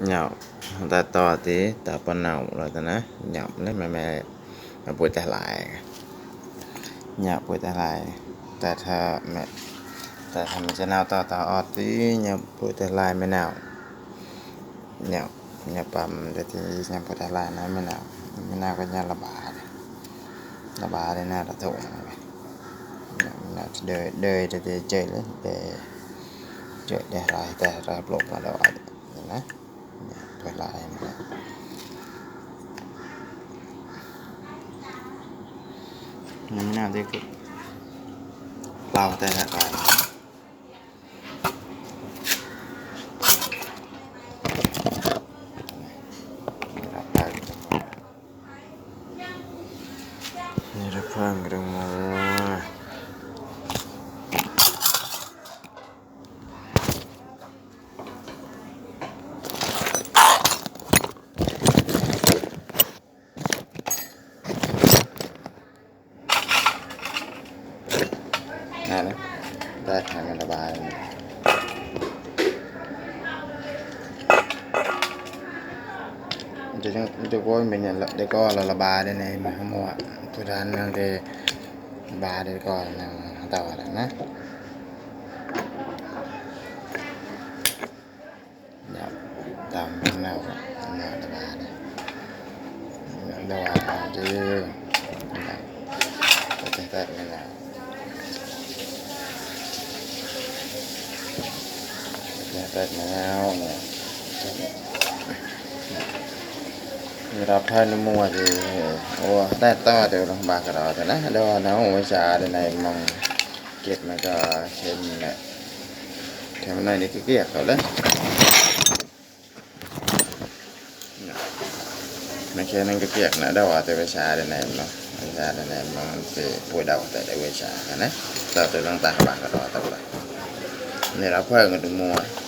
nhậu ta to tí ta bần nào rồi ta nói nhậu lấy mẹ mẹ mẹ bụi ta lại nhậu bụi ta lại ta thà mẹ ta thà mình sẽ nào to to ọt tí nhậu bụi ta lại mẹ nào nhậu nhậu bầm để thì nhậu bụi ta lại nói mẹ nào mẹ nào có nhà là bà đấy là bà đây nào là thủng nhậu nào đời đời để để chơi lên để chơi để lại để ra lộ vào đó nè เปิดลายนะครับมันไม่น่าจะเกิดเปล่าแต่ละการรับได้นี่เราเพิ่มกระมัง นั่นนะ ได้ทางมันระบายมันจะมันจะว่าเป็นอย่างละเดี๋ยวก็เราระบายได้ในมหามัวทุรานนั่งเดบายได้ก่อนนั่งต่อแล้วนะเดี๋ยวตามแนวแนวระบายเลยระบายจะยืดจะแตะไม่แล้ว เนี่ยเปิดมาแล้วเนี่ยมีรับท่านมัวดีโอ้ได้ต่อเดี๋ยวลงบากกระดาษนะเดี๋ยวน้องวิชาในมองเก็บมันก็เข็มเนี่ยเข็มในนี่เกลียกเขาเลยไม่แค่นั้นก็เกลียกนะเดี๋ยวแต่วิชาในไหนเนาะวิชาในไหนมันเป็นป่วยเดาแต่ได้วิชากันนะต่อตัวลงตาบากกระดาษตัวละนี่เราเพิ่งกันมวไม่ต่ำมันก็ได้ว่าชาดิเนี่ยมันปุ๊ต้องแต่เท่าปุ๊ได้แต่ว่าชาเด้ปุ๊ได้แต่ว่าชาเด้ตอนนี้ไม่น่าเอ้ยไม่ไม่ไม่เหงาไปไม่น่าไม่น่าก็บดแต่